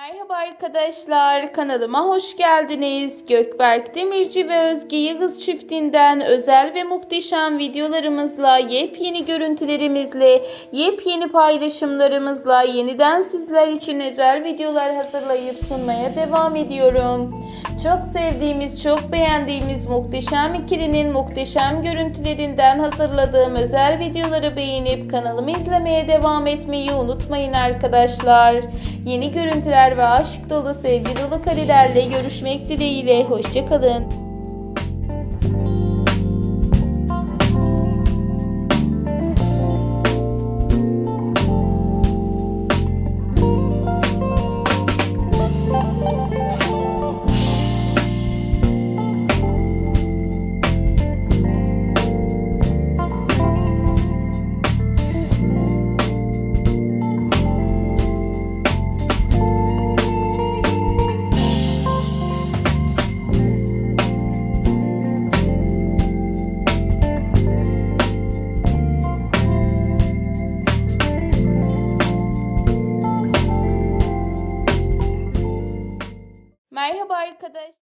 Merhaba arkadaşlar, kanalıma hoş geldiniz. Gökberk Demirci ve Özge Yıldız çiftinden özel ve muhteşem videolarımızla, yepyeni görüntülerimizle, yepyeni paylaşımlarımızla yeniden sizler için özel videolar hazırlayıp sunmaya devam ediyorum. Çok sevdiğimiz, çok beğendiğimiz muhteşem ikilinin muhteşem görüntülerinden hazırladığım özel videoları beğenip kanalımı izlemeye devam etmeyi unutmayın arkadaşlar. Yeni görüntüler ve aşk dolu sevgi dolu karelerle görüşmek dileğiyle. Hoşçakalın. Merhaba arkadaş.